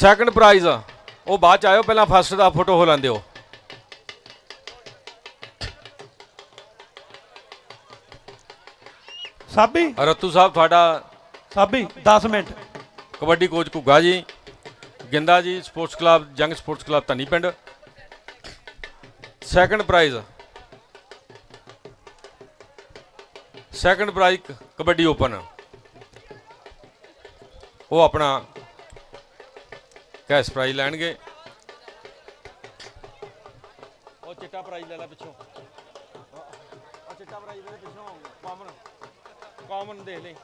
Second prize ਉਹ ਬਾਅਦ ਚ ਆਇਓ ਪਹਿਲਾਂ ਫਸਟ ਦਾ ਫੋਟੋ ਹੋ ਲੈਂਦੇ ਹੋ। ਸਾਬੀ? ਰਤੂ ਸਾਹਿਬ ਤੁਹਾਡਾ Sabi 10 minute. Kabaddi coach Ghugga ji Ginda ji sports club Jang sports club Dhani ਪਿੰਡ। Second prize second prize kabaddi open ਉਹ ਆਪਣਾ ਕੈਸ਼ ਪ੍ਰਾਈਜ਼ ਲੈਣਗੇ। ਉਹ ਚਿੱਟਾ ਪ੍ਰਾਈਜ਼ ਲੈ ਲੈ ਪਿੱਛੋਂ। ਆ ਚਿੱਟਾ ਪ੍ਰਾਈਜ਼ ਦੇ ਪਿੱਛੋਂ ਕਾਮਨ ਕਾਮਨ ਦੇ ਲੈ।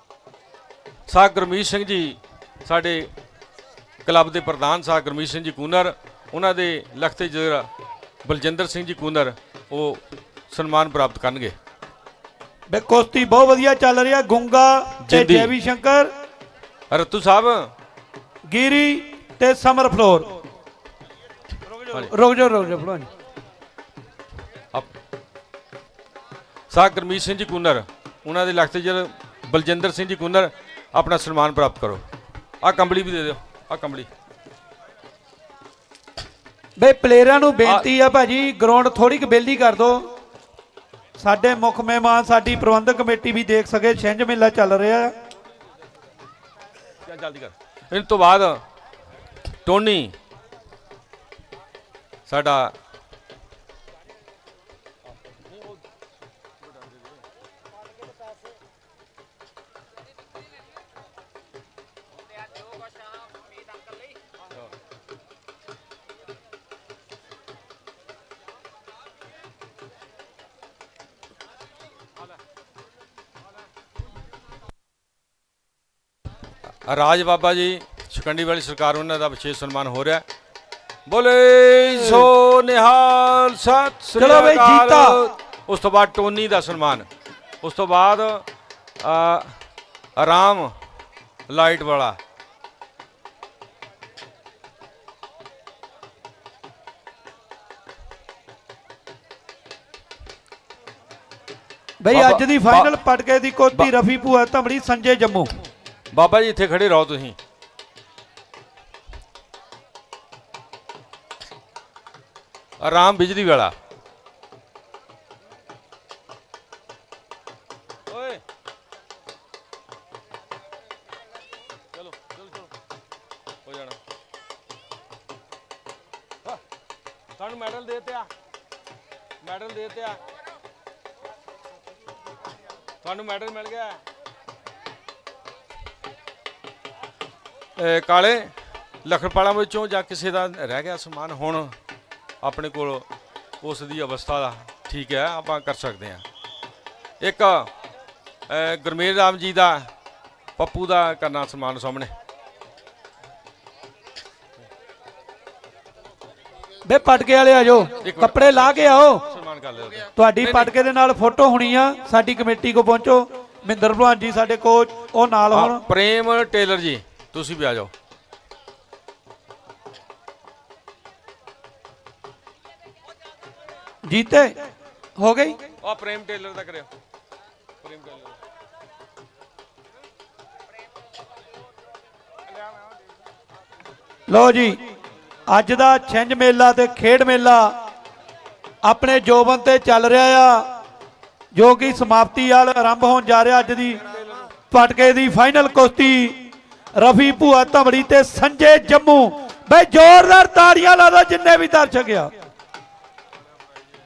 ਸਾਹ ਗੁਰਮੀਤ ਸਿੰਘ ਜੀ ਸਾਡੇ ਕਲੱਬ ਦੇ ਪ੍ਰਧਾਨ ਸਾਹ ਗੁਰਮੀਤ ਸਿੰਘ ਜੀ ਕੂਨਰ ਉਹਨਾਂ ਦੇ ਲਖਤੇ ਜਿਹੜਾ ਬਲਜਿੰਦਰ ਸਿੰਘ ਜੀ ਕੂਨਰ ਉਹ ਸਨਮਾਨ ਪ੍ਰਾਪਤ ਕਰਨਗੇ। ਬੇ ਕੁਸ਼ਤੀ ਬਹੁਤ ਵਧੀਆ ਚੱਲ ਰਹੀ ਗੁੰਗਾ ਤੇ। ਜੈਵੀ ਸ਼ੰਕਰ। ਰਤੂ ਸਾਹਿਬ। ਗੀਰੀ। ਤੇ ਸਮਰ ਫਲੋਰ। ਰੁਕ ਜਾਓ ਰੁਕ ਜਾਓ ਭਲਵਾਨ ਆਪ- ਸਾਹ ਗੁਰਮੀਤ ਸਿੰਘ ਜੀ ਕੂਨਰ ਉਹਨਾਂ ਦੇ ਲਖਤੇ ਜਿਹੜਾ ਬਲਜਿੰਦਰ ਸਿੰਘ ਜੀ ਕੂਨਰ ਆਪਣਾ ਸਨਮਾਨ ਪ੍ਰਾਪਤ ਕਰੋ। ਆ ਕੰਬਲੀ ਵੀ ਦੇ ਦਿਓ ਆ ਕੰਬਲੀ। ਬਈ ਪਲੇਅਰਾਂ ਨੂੰ ਬੇਨਤੀ ਆ ਭਾਜੀ ਗਰਾਊਂਡ ਥੋੜੀ ਕੁ ਬੇਲੀ ਕਰ ਦਿਓ ਸਾਡੇ ਮੁੱਖ ਮਹਿਮਾਨ ਸਾਡੀ ਪ੍ਰਬੰਧਕ ਕਮੇਟੀ ਵੀ ਦੇਖ ਸਕੇ ਛਿੰਝ ਮੇਲਾ ਚੱਲ ਰਿਹਾ। ਚੱਲ ਜਲਦੀ ਕਰ। ਇਸ ਤੋਂ ਬਾਅਦ ਟੋਨੀ ਸਾਡਾ ਰਾਜ ਬਾਬਾ ਜੀ ਸ਼ਿਕੰਡੀ ਵਾਲੀ ਸਰਕਾਰ ਉਹਨਾਂ ਦਾ ਵਿਸ਼ੇਸ਼ ਸਨਮਾਨ ਹੋ ਰਿਹਾ। ਬੋਲੇ ਸੋ ਨਿਹਾਲ ਸਤਿ ਸ੍ਰੀ ਚਲੋ ਬਈ, ਅਕਾਲ। ਜੀਤਾ। ਉਸ ਤੋਂ ਬਾਅਦ ਟੋਨੀ ਦਾ ਸਨਮਾਨ ਉਸ ਤੋਂ ਬਾਅਦ ਆਰਾਮ ਲਾਈਟ ਵਾਲਾ ਬਈ ਬਾਬਾ- ਅੱਜ ਦੀ ਫਾਈਨਲ ਪਟਕੇ ਦੀ ਕੋਤੀ ਰਫੀ ਭੂਆ ਧਮੜੀ ਸੰਜੇ ਜੰਮੂ ਬਾਬਾ ਜੀ ਇੱਥੇ ਖੜੇ ਰਹੋ ਤੁਸੀਂ ਆਰਾਮ ਬਿਜਲੀ ਵਾਲਾ। ਓਏ। ਚਲੋ ਚਲੋ ਚਲੋ। ਹੋ ਜਾਣਾ। ਹਾਂ, ਤੁਹਾਨੂੰ ਮੈਡਲ ਦੇ ਤੇ ਮੈਡਲ ਦੇ ਤੇ ਤੁਹਾਨੂੰ ਮੈਡਲ ਮਿਲ ਗਿਆ। ਹੈ। ਕਾਲੇ ਲਖੜਪਾਲਾ ਵਿੱਚੋਂ ਜਾਂ ਕਿਸੇ ਦਾ ਰਹਿ ਗਿਆ ਸਮਾਨ ਹੁਣ ਆਪਣੇ ਕੋਲ ਉਸ ਦੀ ਅਵਸਥਾ ਦਾ ਠੀਕ ਹੈ ਆਪਾਂ ਕਰ ਸਕਦੇ ਹਾਂ। ਇੱਕ ਗੁਰਮੇਲ ਰਾਮ ਜੀ ਦਾ ਪੱਪੂ ਦਾ ਕਰਨਾ ਸਮਾਨ ਸਾਹਮਣੇ। ਬੇ ਪਟਕੇ ਵਾਲੇ ਆ ਜਾਓ ਮਿੰਟ। ਕੱਪੜੇ ਲਾ ਕੇ ਆਓ। ਤੁਹਾਡੀ ਪਟਕੇ ਦੇ ਨਾਲ ਫੋਟੋ ਹੋਣੀ ਆ ਸਾਡੀ ਕਮੇਟੀ ਕੋ ਪਹੁੰਚੋ। ਮਹਿੰਦਰ ਭਲਵਾਨ ਜੀ ਸਾਡੇ ਕੋਚ ਉਹ ਨਾਲ ਹੋਣ। ਪ੍ਰੇਮ ਟੇਲਰ ਜੀ ਤੁਸੀਂ ਵੀ ਆ ਜਾਓ। ਜੀਤੇ ਹੋ ਗਈ? ਆ ਪ੍ਰੇਮ ਟੇਲਰ ਦਾ ਕਰਿਓ। ਪ੍ਰੇਮ ਟੇਲਰ ਦਾ। ਲਓ ਜੀ ਅੱਜ ਦਾ ਛਿੰਝ ਮੇਲਾ ਤੇ ਖੇਡ ਮੇਲਾ ਆਪਣੇ ਜੋਬਨ ਤੇ ਚੱਲ ਰਿਹਾ ਆ ਜੋ ਕਿ ਸਮਾਪਤੀ ਵਾਲ ਆਰੰਭ ਹੋਣ ਜਾ ਰਿਹਾ ਅੱਜ ਦੀ ਪਟਕੇ ਦੀ ਫਾਈਨਲ ਕੁਸ਼ਤੀ। ਰਫੀ ਭੂਆ ਧਮੜੀ ਤੇ ਸੰਜੇ ਜੰਮੂ। ਬਈ ਜ਼ੋਰਦਾਰ ਤਾੜੀਆਂ ਲਾ ਦਿਓ ਜਿੰਨੇ ਵੀ ਦਰਸ਼ਕ ਆ।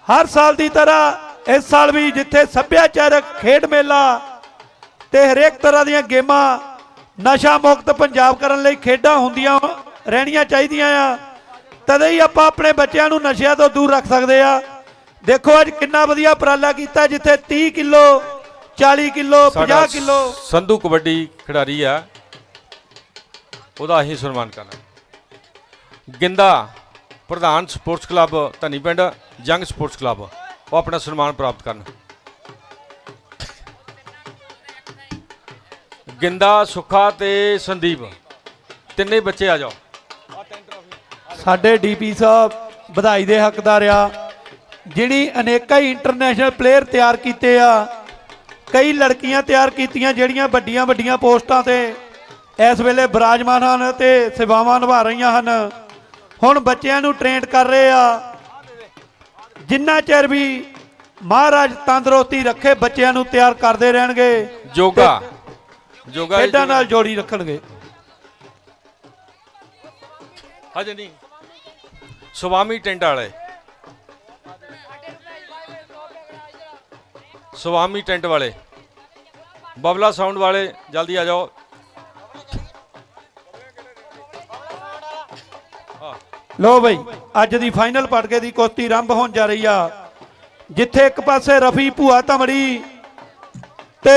ਹਰ ਸਾਲ ਦੀ ਤਰ੍ਹਾਂ ਇਸ ਸਾਲ ਵੀ ਜਿੱਥੇ ਸੱਭਿਆਚਾਰਕ ਖੇਡ ਮੇਲਾ ਤੇ ਹਰੇਕ ਤਰ੍ਹਾਂ ਦੀਆਂ ਗੇਮਾਂ ਨਸ਼ਾ ਮੁਕਤ ਪੰਜਾਬ ਕਰਨ ਲਈ ਖੇਡਾਂ ਹੁੰਦੀਆਂ ਰਹਿਣੀਆਂ ਚਾਹੀਦੀਆਂ ਆ ਤਦੇ ਹੀ ਆਪਾਂ ਆਪਣੇ ਬੱਚਿਆਂ ਨੂੰ ਨਸ਼ਿਆਂ ਤੋਂ ਦੂਰ ਰੱਖ ਸਕਦੇ ਆ। ਦੇਖੋ ਅੱਜ ਕਿੰਨਾ ਵਧੀਆ ਉਪਰਾਲਾ ਕੀਤਾ ਜਿੱਥੇ 30 kilo 40 kilo 50 kilo. Sandhu kabaddi ਖਿਡਾਰੀ ਆ। ਉਹਦਾ ਅਸੀਂ ਸਨਮਾਨ ਕਰਨਾ। ਗਿੰਦਾ ਪ੍ਰਧਾਨ ਸਪੋਰਟਸ ਕਲੱਬ ਧਨੀ ਪਿੰਡ ਜੰਗ ਸਪੋਰਟਸ ਕਲੱਬ, ਉਹ ਆਪਣਾ ਸਨਮਾਨ ਪ੍ਰਾਪਤ ਕਰਨ। ਗਿੰਦਾ, ਸੁੱਖਾ ਤੇ ਸੰਦੀਪ, ਤਿੰਨੇ ਬੱਚੇ ਆ ਜਾਓ। ਸਾਡੇ ਡੀਪੀ ਸਾਹਿਬ ਵਧਾਈ ਦੇ ਹੱਕਦਾਰ ਆ ਜਿਹੜੀ ਅਨੇਕਾਂ ਹੀ ਇੰਟਰਨੈਸ਼ਨਲ ਪਲੇਅਰ ਤਿਆਰ ਕੀਤੇ ਆ। ਕਈ ਲੜਕੀਆਂ ਤਿਆਰ ਕੀਤੀਆਂ ਜਿਹੜੀਆਂ ਵੱਡੀਆਂ ਵੱਡੀਆਂ ਪੋਸਟਾਂ ਤੇ ਇਸ ਵੇਲੇ ਬਿਰਾਜਮਾਨ ਹਨ ਤੇ ਸੇਵਾਵਾਂ ਨਿਭਾ ਰਹੀਆਂ ਹਨ। ਹੁਣ ਬੱਚਿਆਂ ਨੂੰ ਟ੍ਰੇਨਡ ਕਰ ਰਹੇ ਆ। ਜਿੰਨਾ ਚਿਰ ਵੀ ਮਹਾਰਾਜ ਤੰਦਰੁਸਤੀ ਰੱਖੇ ਬੱਚਿਆਂ ਨੂੰ ਤਿਆਰ ਕਰਦੇ ਰਹਿਣਗੇ ਜੋਗਾ। ਜੋਗਾ ਖੇਡਾਂ ਨਾਲ ਜੋੜੀ ਰੱਖਣਗੇ। ਹਜੇ ਨਹੀਂ। ਸੁਵਾਮੀ ਟੈਂਟ ਵਾਲੇ। ਸੁਵਾਮੀ ਟੈਂਟ ਵਾਲੇ। ਬਬਲਾ ਸਾਊਂਡ ਵਾਲੇ ਜਲਦੀ ਆ ਜਾਓ। ਲੋ ਬਈ, ਅੱਜ ਦੀ ਫਾਈਨਲ ਪਟਕੇ ਦੀ ਕੁਸ਼ਤੀ ਆਰੰਭ ਹੋਣ ਜਾ ਰਹੀ ਆ। ਜਿੱਥੇ ਇੱਕ ਪਾਸੇ ਰਫੀ, ਭੂਆ ਧਮੜੀ ਤੇ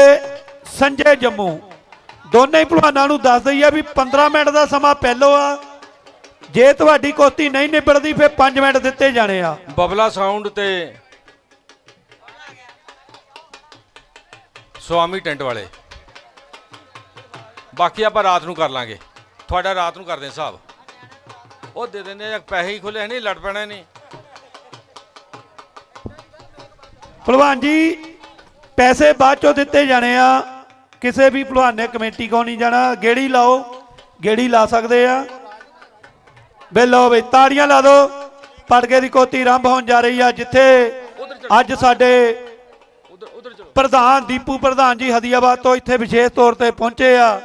ਸੰਜੇ ਜੰਮੂ। ਦੋਨੇ ਹੀ ਭਲਵਾਨਾਂ ਨੂੰ ਦੱਸ ਦਈਏ ਵੀ 15 ਮਿੰਟ ਦਾ ਸਮਾਂ ਪਹਿਲੋ ਆ। ਜੇ ਤੁਹਾਡੀ ਕੁਸ਼ਤੀ ਨਹੀਂ ਨਿਬੜਦੀ, ਫਿਰ 5 ਮਿੰਟ ਦਿੱਤੇ ਜਾਣੇ ਆ। ਬਬਲਾ ਸਾਊਂਡ ਤੇ ਸੁਆਮੀ ਟੈਂਟ ਵਾਲੇ। ਬਾਕੀ ਆਪਾਂ ਰਾਤ ਨੂੰ ਕਰ ਲਾਂਗੇ। ਤੁਹਾਡਾ ਰਾਤ ਨੂੰ ਕਰਦੇ ਹਾਂ ਹਿਸਾਬ। ਉਹ ਦੇ ਦਿੰਦੇ ਆ ਪੈਸੇ ਹੀ ਖੁੱਲੇ ਨਹੀਂ ਲੜ ਪੈਣਾ ਨਹੀਂ। ਭਲਵਾਨ ਜੀ ਪੈਸੇ ਬਾਅਦ ਚੋਂ ਦਿੱਤੇ ਜਾਣੇ ਆ। ਕਿਸੇ ਵੀ ਭਲਵਾਨ ਨੇ ਕਮੇਟੀ ਕੋ ਨਹੀਂ ਜਾਣਾ। ਗੇੜੀ ਲਾਓ ਗੇੜੀ ਲਾ ਸਕਦੇ ਆ। ਬੇ ਲਓ ਬਈ ਤਾੜੀਆਂ ਲਾ ਦਿਓ ਪਟਕੇ ਦੀ ਕੋਤੀ ਆਰੰਭ ਹੋਣ ਜਾ ਰਹੀ ਆ ਜਿੱਥੇ ਅੱਜ ਸਾਡੇ ਪ੍ਰਧਾਨ ਦੀਪੂ ਪ੍ਰਧਾਨ ਜੀ ਹਦੀਆਬਾਦ ਤੋਂ ਇੱਥੇ ਵਿਸ਼ੇਸ਼ ਤੌਰ ਤੇ ਪਹੁੰਚੇ ਆ।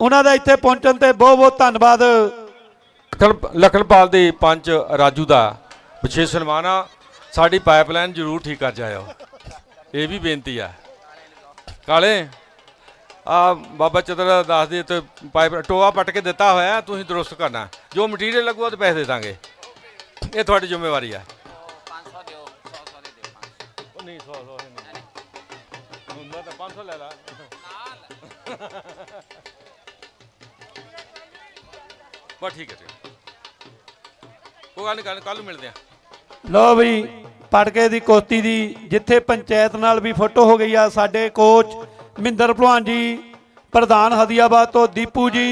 ਉਹਨਾਂ ਦਾ ਇੱਥੇ ਪਹੁੰਚਣ ਤੇ ਬਹੁਤ ਬਹੁਤ ਧੰਨਵਾਦ। ਲਖਨਪਾਲ ਦੇ ਪੰਚ ਰਾਜੂ ਦਾ ਵਿਸ਼ੇਸ਼ ਸਨਮਾਨ ਆ। ਸਾਡੀ ਪਾਈਪਲਾਈਨ ਜ਼ਰੂਰ ਠੀਕ ਕਰ ਜਾਇਓ। ਇਹ ਵੀ ਬੇਨਤੀ ਆ। ਕਾਲੇ ਆ ਬਾਬਾ ਚਤਰ ਦੱਸ ਦੇ ਤੇ ਪਾਈਪ ਟੋਆ ਪੱਟ ਕੇ ਦਿੱਤਾ ਹੋਇਆ ਤੁਸੀਂ ਦਰੁਸਤ ਕਰਨਾ। ਜੋ ਮਟੀਰੀਅਲ ਲੱਗੂਗਾ ਤੇ ਪੈਸੇ ਦੇ ਦਾਂਗੇ। ਇਹ ਤੁਹਾਡੀ ਜ਼ਿੰਮੇਵਾਰੀ ਆ। 500 ਦਿਓ 100 100 ਦੇ ਦਿਓ 500 ਉਹ ਨਹੀਂ। 100 100 ਨਹੀਂ ਹੁੰਦਾ ਤਾਂ 500 ਲੈ ਲਾ। ਬਸ ਠੀਕ ਹੈ ਠੀਕ ਕੋਈ ਗੱਲ ਨਹੀਂ ਕੱਲ ਨੂੰ ਮਿਲਦੇ ਆ ਲਓ ਵੀ ਪਟਕੇ ਦੀ ਕੋਤੀ ਦੀ ਜਿੱਥੇ ਪੰਚਾਇਤ ਨਾਲ ਵੀ ਫੋਟੋ ਹੋ ਗਈ ਆ ਸਾਡੇ ਕੋਚ ਮਹਿੰਦਰ ਭਲਵਾਨ ਜੀ ਪ੍ਰਧਾਨ ਹਦੀਆਬਾਦ ਤੋਂ ਦੀਪੂ ਜੀ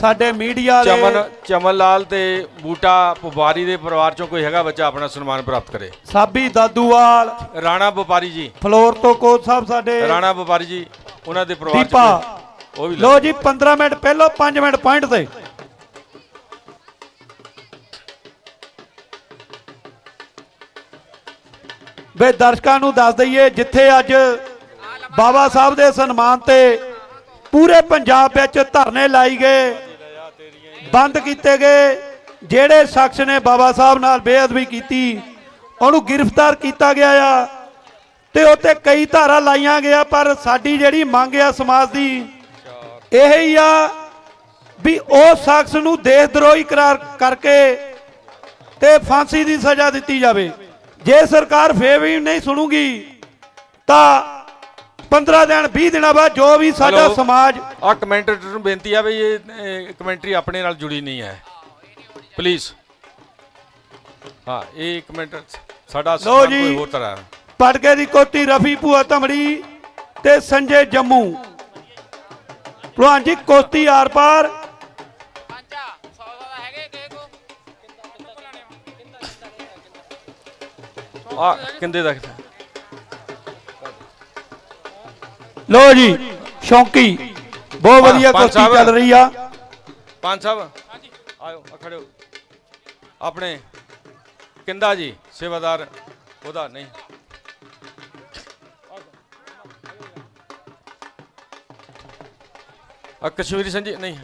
ਸਾਡੇ ਮੀਡੀਆ ਚਮਨ ਵਾਲੇ ਚਮਨ ਲਾਲ ਤੇ ਬੂਟਾ ਵਪਾਰੀ ਦੇ ਪਰਿਵਾਰ ਚੋਂ ਕੋਈ ਹੈਗਾ ਬੱਚਾ ਆਪਣਾ ਸਨਮਾਨ ਪ੍ਰਾਪਤ ਕਰੇ? ਸਾਬੀ ਦਾਦੂਵਾਲ ਰਾਣਾ ਵਪਾਰੀ ਜੀ। ਫਲੋਰ ਤੋਂ ਕੋਚ ਸਾਹਿਬ ਸਾਡੇ ਰਾਣਾ ਵਪਾਰੀ ਜੀ ਉਹਨਾਂ ਦੇ ਪਰਿਵਾਰ ਦੀਪਾ। ਉਹ ਵੀ ਲੈ ਲਓ ਜੀ 15 ਮਿੰਟ ਪਹਿਲਾਂ 5 ਮਿੰਟ ਪੁਆਇੰਟ ਤੇ। ਵੇ ਦਰਸ਼ਕਾਂ ਨੂੰ ਦੱਸ ਦਈਏ, ਜਿੱਥੇ ਅੱਜ ਬਾਬਾ ਸਾਹਿਬ ਦੇ ਸਨਮਾਨ ਤੇ ਪੂਰੇ ਪੰਜਾਬ ਵਿੱਚ ਧਰਨੇ ਲਾਈ ਗਏ, ਬੰਦ ਕੀਤੇ ਗਏ, ਜਿਹੜੇ ਸ਼ਖਸ ਨੇ ਬਾਬਾ ਸਾਹਿਬ ਨਾਲ ਬੇਅਦਬੀ ਕੀਤੀ, ਉਹਨੂੰ ਗ੍ਰਿਫਤਾਰ ਕੀਤਾ ਗਿਆ ਆ ਤੇ ਉੱਤੇ ਕਈ ਧਾਰਾ ਲਾਈਆਂ ਗਿਆ ਪਰ ਸਾਡੀ ਜਿਹੜੀ ਮੰਗ ਆ ਸਮਾਜ ਦੀ, ਇਹ ਹੀ ਆ ਵੀ ਉਹ ਸ਼ਖਸ ਨੂੰ ਦੇਸ਼ ਦਰੋਹੀ ਕਰਾਰ ਕਰਕੇ ਤੇ ਫਾਂਸੀ ਦੀ ਸਜ਼ਾ ਦਿੱਤੀ ਜਾਵੇ। ਜੇ ਸਰਕਾਰ ਫੇਰ ਵੀ ਨਹੀਂ ਸੁਣੂਗੀ ਤਾਂ 15 ਦਿਨ 20 ਦਿਨਾਂ ਬਾਅਦ ਜੋ ਵੀ ਸਾਡਾ। ਸਮਾਜ ਆ ਕਮੈਂਟੇਟਰ ਨੂੰ ਬੇਨਤੀ ਆ ਵੀ ਇਹ ਇਹ ਕਮੈਂਟਰੀ ਆਪਣੇ ਨਾਲ ਜੁੜੀ ਨਹੀਂ ਹੈ ਪਲੀਜ਼ ਹਾਂ ਇਹ ਕਮੈਂਟਰ ਸਾਡਾ ਜੀ। ਕੋਈ ਹੋਰ ਤਰ੍ਹਾਂ ਹੈ। ਪਟਕੇ ਦੀ ਕੋਟੀ ਰਫੀ ਭੂਆ ਧਮੜੀ ਤੇ ਸੰਜੇ ਜੰਮੂ ਭਲਵਾਨ ਜੀ ਕੋਤੀ ਆਰ ਪਾਰ ਆ ਕਿੰਦੇ ਦਾ ਲੋ ਜੀ ਸ਼ੌਂਕੀ ਬਹੁਤ ਵਧੀਆ ਸਾਹਿਬ। ਚੱਲ ਰਹੀ ਆ। ਪੰਜ ਸਾਹਿਬ? ਆਇਓ ਆ ਖੜਿਓ। ਆਪਣੇ ਕਿੰਦਾ ਜੀ ਸੇਵਾਦਾਰ? ਉਹਦਾ ਨਹੀਂ। ਆ ਕਸ਼ਮੀਰੀ ਸਿੰਘ ਜੀ ਨਹੀਂ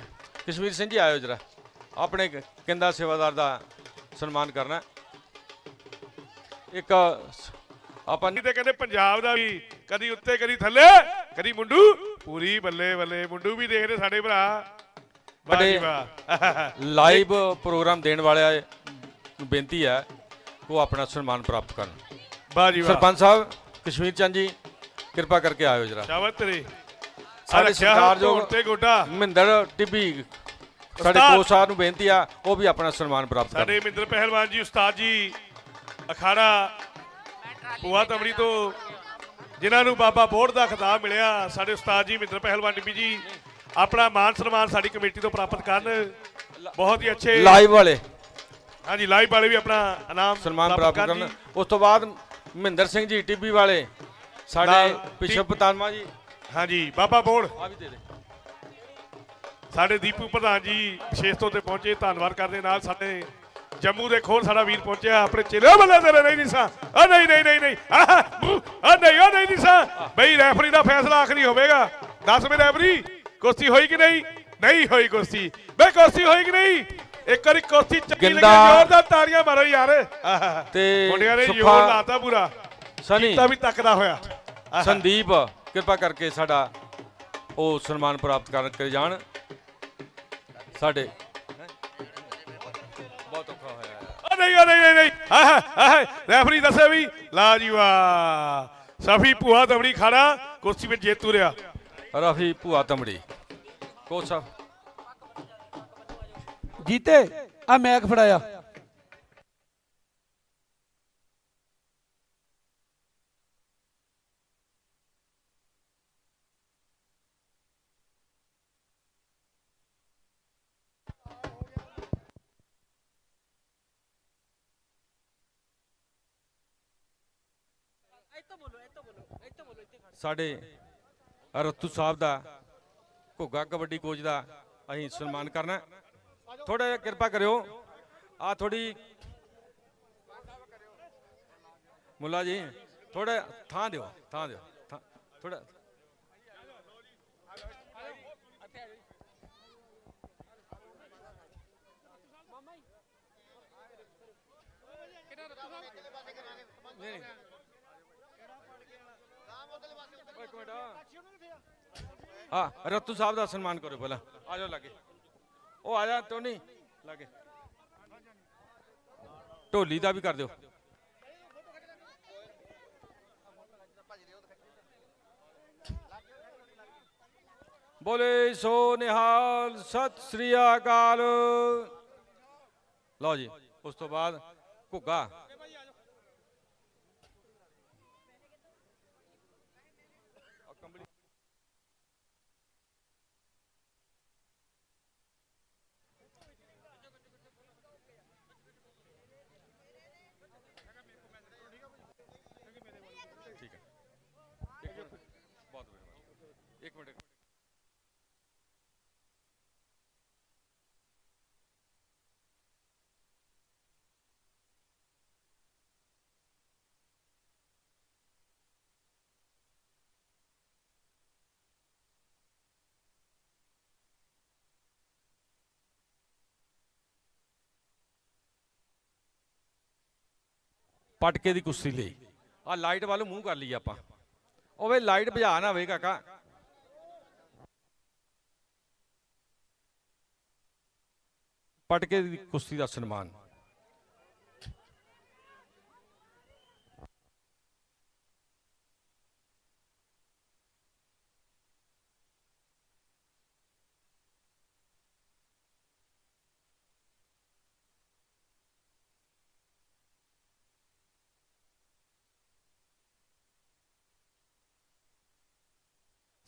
ਕਸ਼ਮੀਰੀ ਸਿੰਘ ਜੀ ਆਇਓ ਜਰਾ। ਆਪਣੇ ਕਿੰਦਾ ਸੇਵਾਦਾਰ ਦਾ ਸਨਮਾਨ ਕਰਨਾ ਇੱਕ ਆਪਾਂ ਤੇ ਕਹਿੰਦੇ ਪੰਜਾਬ ਦਾ ਵੀ ਕਦੀ ਉੱਤੇ ਕਦੀ ਥੱਲੇ ਕਦੀ ਮੁੰਡੂ। ਪੂਰੀ ਬੱਲੇ ਬੱਲੇ ਮੁੰਡੂ ਵੀ ਦੇਖਦੇ ਸਾਡੇ ਭਰਾ। ਵਾਹ ਜੀ ਵਾਹ। ਲਾਈਵ ਪ੍ਰੋਗਰਾਮ ਦੇਣ ਵਾਲਿਆਂ ਨੂੰ ਬੇਨਤੀ ਹੈ ਉਹ ਆਪਣਾ ਸਨਮਾਨ ਪ੍ਰਾਪਤ ਕਰਨ। ਵਾਹ ਜੀ ਵਾਹ। ਸਰਪੰਚ ਸਾਹਿਬ ਕਸ਼ਮੀਰ ਚੰਦ ਜੀ ਕਿਰਪਾ ਕਰਕੇ ਆਇਓ ਜਰਾ। ਸ਼ਾਬਾਸ਼ ਤੇਰੇ। ਸਾਡੇ ਸਤਿਕਾਰਯੋਗ ਤੇ ਗੋਟਾ ਮਹਿੰਦਰ ਟਿੱਬੀ ਸਾਡੇ। ਕੋਚ ਸਾਹਿਬ ਨੂੰ ਬੇਨਤੀ ਆ ਉਹ ਵੀ ਆਪਣਾ ਸਨਮਾਨ ਪ੍ਰਾਪਤ ਕਰਨ। ਸਾਡੇ ਮਿੰਦਰ ਪਹਿਲਵਾਨ ਜੀ ਉਸਤਾਦ ਜੀ ਅਖਾੜਾ ਪੁਆ ਤਮੜੀ ਤੋਂ ਜਿਨ੍ਹਾਂ ਨੂੰ ਬਾਬਾ ਬੋੜ ਦਾ ਖਿਤਾਬ ਮਿਲਿਆ ਸਾਡੇ ਉਸਤਾਦ ਜੀ ਮਿੰਦਰ ਪਹਿਲਵਾਨ ਟਿੱਬੀ ਜੀ ਆਪਣਾ ਮਾਨ ਸਨਮਾਨ ਸਾਡੀ ਕਮੇਟੀ ਤੋਂ ਪ੍ਰਾਪਤ ਕਰਨ। ਬਹੁਤ ਹੀ ਅੱਛੇ ਲਾਈਵ ਵਾਲੇ। ਹਾਂਜੀ ਲਾਈਵ ਵਾਲੇ ਵੀ ਆਪਣਾ ਇਨਾਮ ਸਨਮਾਨ ਪ੍ਰਾਪਤ ਕਰਨ। ਉਸ ਤੋਂ ਬਾਅਦ ਮਹਿੰਦਰ ਸਿੰਘ ਜੀ ਟਿੱਬੀ ਵਾਲੇ ਸਾਡੇ ਪਿਛਪ ਪਤਾਨਮਾ ਜੀ। ਹਾਂਜੀ ਬਾਬਾ ਬੋੜ। ਆ ਵੀ ਦੇ ਦੇ। ਸਾਡੇ ਦੀਪੂ ਪ੍ਰਧਾਨ ਜੀ ਵਿਸ਼ੇਸ਼ ਤੌਰ ਤੇ ਪਹੁੰਚੇ ਧੰਨਵਾਦ ਕਰਦੇ ਨਾਲ ਸਾਡੇ ਜੰਮੂ ਦੇ ਖੋਲ ਸਾਡਾ ਵੀਰ ਪਹੁੰਚਿਆ ਆਪਣੇ ਚੇਲੇ ਉਹ ਬੱਲੇ ਤੇਰੇ ਨਹੀਂ ਨਿਸਾ। ਆ ਨਹੀਂ ਨਹੀਂ ਨਹੀਂ ਨਹੀਂ। ਆਹ, ਆ ਨਹੀਂ ਉਹ ਨਹੀਂ ਨਿਸਾ। ਬਈ ਰੈਫਰੀ ਦਾ ਫੈਸਲਾ ਆਖਰੀ ਹੋਵੇਗਾ। ਦੱਸ ਮੇਰੇ ਰੈਫਰੀ ਕੁਸ਼ਤੀ ਹੋਈ ਕਿ ਨਹੀਂ? ਨਹੀਂ ਹੋਈ ਕੁਸ਼ਤੀ। ਬਈ ਕੁਸ਼ਤੀ ਹੋਈ ਕਿ ਨਹੀਂ? ਇੱਕ ਵਾਰੀ ਕੁਸ਼ਤੀ ਚੱਕੀ ਲੱਗੀ ਗਿੰਦਾ- ਜ਼ੋਰਦਾਰ ਤਾੜੀਆਂ ਮਾਰੋ ਯਾਰ। ਆਹ, ਤੇ ਮੁੰਡਿਆਂ ਨੇ ਸੁੱਖਾ- ਜ਼ੋਰ ਲਾਤਾ ਪੂਰਾ। ਸਨੀ। ਤਾਂ ਵੀ ਤੱਕਦਾ ਹੋਇਆ। ਸੰਦੀਪ ਕਿਰਪਾ ਕਰਕੇ ਸਾਡਾ ਉਹ ਸਨਮਾਨ ਪ੍ਰਾਪਤ ਕਰ ਕੇ ਜਾਣ। ਸਾਡੇ ਨਹੀਂ ਨਹੀਂ ਨਹੀਂ ਨਹੀਂ। ਆਹ ਆਹ ਰੈਫਰੀ ਦੱਸੇ ਵੀ। ਲਾ ਜੀ ਵਾਹ ਸਫੀ ਭੂਆ ਤਵੜੀ ਖਾੜਾ ਕੁਰਸੀ ਵਿੱਚ ਜੇਤੂ ਰਿਹਾ ਰਫੀ ਭੂਆ ਤਮੜੀ। ਕੋਚ ਸਾਹਿਬ ਜੀਤੇ ਆ ਮੈਕ ਫੜਾਇਆ। ਸਾਡੇ ਰਤੂ ਸਾਹਿਬ ਦਾ ਘੁੱਗਾ ਕਬੱਡੀ ਕੋਚ ਦਾ ਅਸੀਂ ਸਨਮਾਨ ਕਰਨਾ ਥੋੜਾ ਜਿਹਾ ਕਿਰਪਾ ਕਰਿਓ। ਆ ਥੋੜੀ ਮੁੱਲਾ ਜੀ ਥੋੜਾ ਥਾਂ ਦਿਓ ਥਾਂ ਦਿਓ ਥੋੜਾ ਆ ਰਤੂ ਸਾਹਿਬ ਦਾ ਸਨਮਾਨ ਕਰੋ ਪਹਿਲਾਂ। ਆ ਜਾਓ ਲਾਗੇ। ਉਹ ਆ ਜਾ, ਟੋਨੀ। ਲਾਗੇ। ਢੋਲੀ ਦਾ ਵੀ ਕਰ ਦਿਓ। ਬੋਲੇ ਸੋ ਨਿਹਾਲ, ਸਤਿ ਸ੍ਰੀ ਅਕਾਲ। ਲਓ ਜੀ, ਉਸ ਤੋਂ ਬਾਅਦ ਘੁੱਗਾ। ਇੱਕ ਮਿੰਟ ਪਟਕੇ ਦੀ ਕੁਸ਼ਤੀ ਲਈ। ਆ ਲਾਈਟ ਵੱਲ ਮੂੰਹ ਕਰ ਲਈ ਆਪਾਂ। ਉਹ ਵੇ ਲਾਈਟ ਬੁਝਾ ਨਾ ਹੋਵੇ ਕਾਕਾ। ਪਟਕੇ ਦੀ ਕੁਸ਼ਤੀ ਦਾ ਸਨਮਾਨ।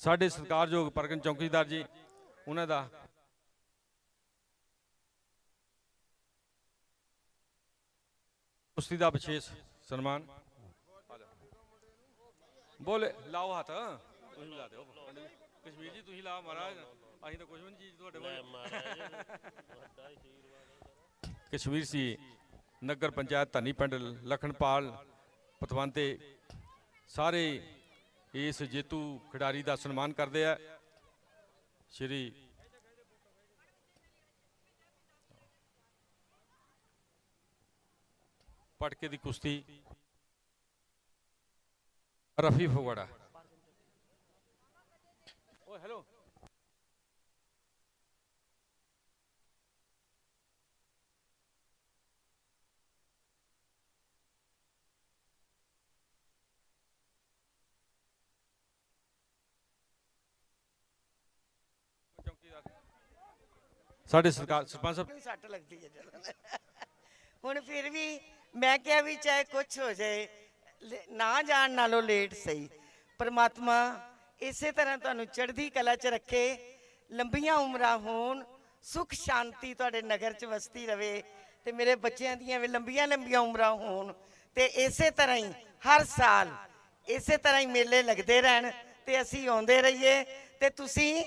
ਸਾਡੇ ਸਤਿਕਾਰਯੋਗ ਪਰਗਨ ਚੌਕੀਦਾਰ ਜੀ ਉਹਨਾਂ ਦਾ ਕੁਸ਼ਤੀ ਦਾ ਵਿਸ਼ੇਸ਼ ਸਨਮਾਨ ਬੋਲੇ ਲਾਓ ਹੱਥ ਤੁਸੀਂ ਲਾ ਦਿਓ ਕਸ਼ਮੀਰ ਜੀ ਤੁਸੀਂ ਲਾ ਮਹਾਰਾਜ ਅਸੀਂ ਤਾਂ ਕੁਝ ਵੀ ਨਹੀਂ ਚੀਜ਼ ਤੁਹਾਡੇ ਕੋਲ ਕਸ਼ਮੀਰ ਸੀ ਨਗਰ ਪੰਚਾਇਤ ਧਨੀ ਪਿੰਡ ਲਖਣਪਾਲ ਪਤਵੰਤੇ ਸਾਰੇ ਇਸ ਜੇਤੂ ਖਿਡਾਰੀ ਦਾ ਸਨਮਾਨ ਕਰਦੇ ਆ ਸ਼੍ਰੀ ਪਟਕੇ ਦੀ ਕੁਸ਼ਤੀ। ਰਫੀ ਫਗਵਾੜਾ। ਓਏ ਹੈਲੋ ਸਾਡੇ ਸਰਕਾਰ ਸਰਪੰਚ ਸਾਹਿਬ ਸੱਟ ਲੱਗਦੀ ਹੈ ਜਦੋਂ। ਹੁਣ ਫਿਰ ਵੀ ਮੈਂ ਕਿਹਾ ਵੀ ਚਾਹੇ ਕੁਝ ਹੋ ਜਾਏ, ਲੇ- ਨਾ ਜਾਣ ਨਾਲੋਂ ਲੇਟ ਸਹੀ। ਪਰਮਾਤਮਾ ਇਸੇ ਤਰ੍ਹਾਂ ਤੁਹਾਨੂੰ ਚੜ੍ਹਦੀ ਕਲਾ 'ਚ ਰੱਖੇ, ਲੰਬੀਆਂ ਉਮਰਾਂ ਹੋਣ, ਸੁਖ ਸ਼ਾਂਤੀ ਤੁਹਾਡੇ ਨਗਰ 'ਚ ਵਸਦੀ ਰਵੇ ਤੇ ਮੇਰੇ ਬੱਚਿਆਂ ਦੀਆਂ ਵੀ ਲੰਬੀਆਂ ਲੰਬੀਆਂ ਉਮਰਾਂ ਹੋਣ ਤੇ ਇਸੇ ਤਰ੍ਹਾਂ ਹੀ ਹਰ ਸਾਲ ਇਸੇ ਤਰ੍ਹਾਂ ਹੀ ਮੇਲੇ ਲੱਗਦੇ ਰਹਿਣ ਤੇ ਅਸੀਂ ਆਉਂਦੇ ਰਹੀਏ ਤੇ ਤੁਸੀਂ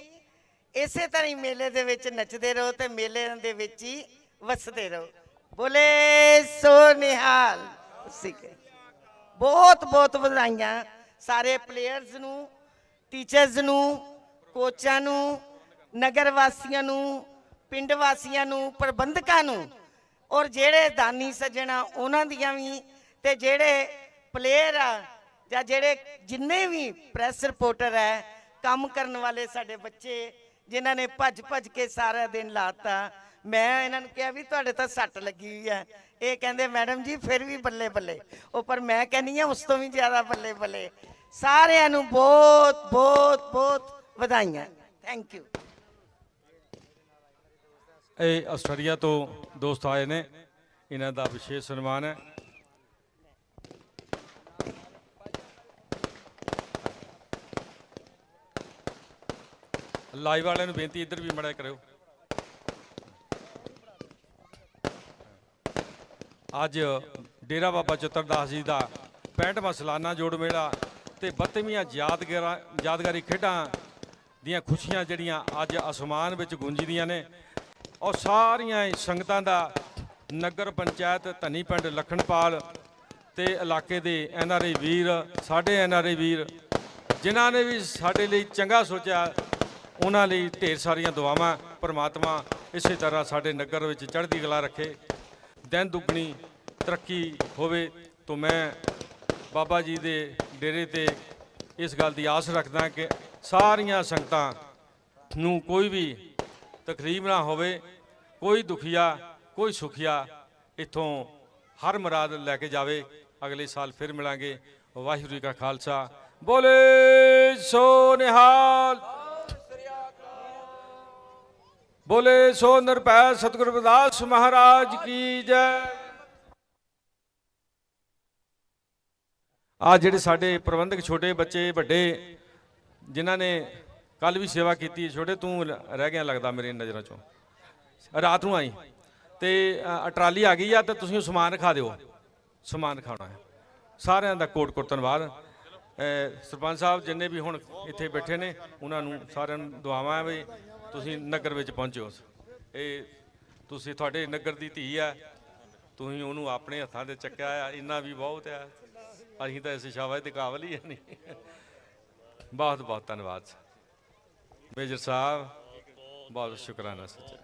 ਇਸੇ ਤਰ੍ਹਾਂ ਹੀ ਮੇਲੇ ਦੇ ਵਿੱਚ ਨੱਚਦੇ ਰਹੋ ਤੇ ਮੇਲੇ ਦੇ ਵਿੱਚ ਹੀ ਵਸਦੇ ਰਹੋ। ਬੋਲੇ ਸੋ ਨਿਹਾਲ ਬਹੁਤ ਬਹੁਤ ਵਧਾਈਆਂ। ਸਾਰੇ ਪਲੇਅਰਸ ਨੂੰ ਟੀਚਰਸ ਨੂੰ ਕੋਚਾਂ ਨੂੰ ਨਗਰ ਵਾਸੀਆਂ ਨੂੰ, ਪਿੰਡ ਵਾਸੀਆਂ ਨੂੰ, ਪ੍ਰਬੰਧਕਾਂ ਨੂੰ। ਔਰ ਜਿਹੜੇ ਦਾਨੀ ਸੱਜਣਾ ਉਹਨਾਂ ਦੀਆਂ ਵੀ ਤੇ ਜਿਹੜੇ ਪਲੇਅਰ ਆ, ਜਾਂ ਜਿਹੜੇ ਜਿੰਨੇ ਵੀ ਪ੍ਰੈਸ ਰਿਪੋਰਟਰ ਹੈ ਕੰਮ ਕਰਨ ਵਾਲੇ ਸਾਡੇ ਬੱਚੇ, ਜਿਨ੍ਹਾਂ ਨੇ ਭੱਜ ਭੱਜ ਕੇ ਸਾਰਾ ਦਿਨ ਲਾਤਾ ਮੈਂ ਇਹਨਾਂ ਨੂੰ ਕਿਹਾ ਵੀ ਤੁਹਾਡੇ ਤਾਂ ਸੱਟ ਲੱਗੀ ਹੋਈ ਹੈ। ਇਹ ਕਹਿੰਦੇ, ਮੈਡਮ ਜੀ, ਫਿਰ ਵੀ ਬੱਲੇ ਬੱਲੇ। ਉਹ ਪਰ ਮੈਂ ਕਹਿੰਨੀ ਆ ਉਸ ਤੋਂ ਵੀ ਜ਼ਿਆਦਾ ਬੱਲੇ ਬੱਲੇ। ਸਾਰਿਆਂ ਨੂੰ ਬਹੁਤ ਬਹੁਤ ਬਹੁਤ ਵਧਾਈਆਂ। ਥੈਂਕ ਯੂ ਇਹ ਆਸਟ੍ਰੇਲੀਆ ਤੋਂ ਦੋਸਤ ਆਏ ਨੇ। ਇਹਨਾਂ ਦਾ ਵਿਸ਼ੇਸ਼ ਸਨਮਾਨ ਹੈ। ਲਾਈਵ ਵਾਲਿਆਂ ਨੂੰ ਬੇਨਤੀ, ਇੱਧਰ ਵੀ ਮੜਾ ਕਰਿਓ। ਅੱਜ ਡੇਰਾ ਬਾਬਾ ਚਤਰਦਾਸ ਜੀ ਦਾ 65ਵਾਂ ਸਾਲਾਨਾ ਜੋੜ ਮੇਲਾ ਤੇ 32ਵੀਆਂ ਯਾਦਗਾਰਾਂ, ਯਾਦਗਾਰੀ ਖੇਡਾਂ ਦੀਆਂ ਖੁਸ਼ੀਆਂ ਜਿਹੜੀਆਂ ਅੱਜ ਅਸਮਾਨ ਵਿੱਚ ਗੂੰਜਦੀਆਂ ਨੇ। ਔਰ ਸਾਰੀਆਂ ਹੀ ਸੰਗਤਾਂ ਦਾ ਨਗਰ ਪੰਚਾਇਤ ਧਨੀ ਪਿੰਡ ਲਖਣਪਾਲ ਤੇ ਇਲਾਕੇ ਦੇ ਐਨ ਆਰ ਆਈ ਵੀਰ, ਸਾਡੇ ਐਨ ਆਰ ਆਈ ਵੀਰ, ਜਿਨ੍ਹਾਂ ਨੇ ਵੀ ਸਾਡੇ ਲਈ ਚੰਗਾ ਸੋਚਿਆ, ਉਹਨਾਂ ਲਈ ਢੇਰ ਸਾਰੀਆਂ ਦੁਆਵਾਂ, ਪਰਮਾਤਮਾ ਇਸੇ ਤਰ੍ਹਾਂ ਸਾਡੇ ਨਗਰ ਵਿੱਚ ਚੜ੍ਹਦੀ ਕਲਾ ਰੱਖੇ। ਦਿਨ ਦੁੱਗਣੀ ਤਰੱਕੀ ਹੋਵੇ ਤੋਂ ਮੈਂ ਬਾਬਾ ਜੀ ਦੇ ਡੇਰੇ ਤੇ ਇਸ ਗੱਲ ਦੀ ਆਸ ਰੱਖਦਾ ਕਿ ਸਾਰੀਆਂ ਸੰਗਤਾਂ ਨੂੰ ਕੋਈ ਵੀ ਤਕਲੀਫ ਨਾ ਹੋਵੇ, ਕੋਈ ਦੁਖੀਆ, ਕੋਈ ਸੁਖੀਆ ਇਥੋਂ ਹਰ ਮੁਰਾਦ ਲੈ ਕੇ ਜਾਵੇ। ਅਗਲੇ ਸਾਲ ਫਿਰ ਮਿਲਾਂਗੇ। ਵਾਹਿਗੁਰੂ ਜੀ ਕਾ ਖਾਲਸਾ। ਬੋਲੇ ਸੋ ਨਿਹਾਲ। ਬੋਲੇ ਸੋ ਨਿਰਭੈ ਸਤਿਗੁਰ ਰਵਿਦਾਸ ਮਹਾਰਾਜ ਕੀ ਜੈ। ਆ ਜਿਹੜੇ ਸਾਡੇ ਪ੍ਰਬੰਧਕ ਛੋਟੇ ਬੱਚੇ ਵੱਡੇ ਜਿਨ੍ਹਾਂ ਨੇ ਕੱਲ ਵੀ ਸੇਵਾ ਕੀਤੀ ਛੋਟੇ ਤੂੰ ਰਹਿ ਗਿਆ ਲੱਗਦਾ ਮੇਰੀ ਨਜ਼ਰਾਂ ਚੋਂ। ਰਾਤ ਨੂੰ ਆਈ ਤੇ ਅ, ਟਰਾਲੀ ਆ ਗਈ ਆ ਤੇ ਤੁਸੀਂ ਉਹ ਸਮਾਨ ਖਾ ਦਿਓ। ਸਮਾਨ ਖਾਣਾ ਹੈ। ਸਾਰਿਆਂ ਦਾ ਕੋਟ ਕੋਟ ਧੰਨਵਾਦ। ਸਰਪੰਚ ਸਾਹਿਬ ਜਿੰਨੇ ਵੀ ਹੁਣ ਇੱਥੇ ਬੈਠੇ ਨੇ, ਉਹਨਾਂ ਨੂੰ ਸਾਰਿਆਂ ਨੂੰ ਦੁਆਵਾਂ ਹੈ ਵੀ ਤੁਸੀਂ ਨਗਰ ਵਿੱਚ ਪਹੁੰਚੋ ਇਹ ਤੁਸੀਂ ਤੁਹਾਡੇ ਨਗਰ ਦੀ ਧੀ ਆ, ਤੁਸੀਂ ਉਹਨੂੰ ਆਪਣੇ ਹੱਥਾਂ ਤੇ ਚੱਕਿਆ ਆ, ਇੰਨਾ ਵੀ ਬਹੁਤ ਆ। ਅਸੀਂ ਤਾਂ ਇਸ ਸ਼ਾਬਾਸ਼ ਦੇ ਕਾਬਲ ਹੀ ਨਹੀਂ। ਬਹੁਤ ਬਹੁਤ ਧੰਨਵਾਦ ਮੇਜਰ ਸਾਹਿਬ, ਬਹੁਤ ਸ਼ੁਕਰਾਨਾ ਸੱਚਾ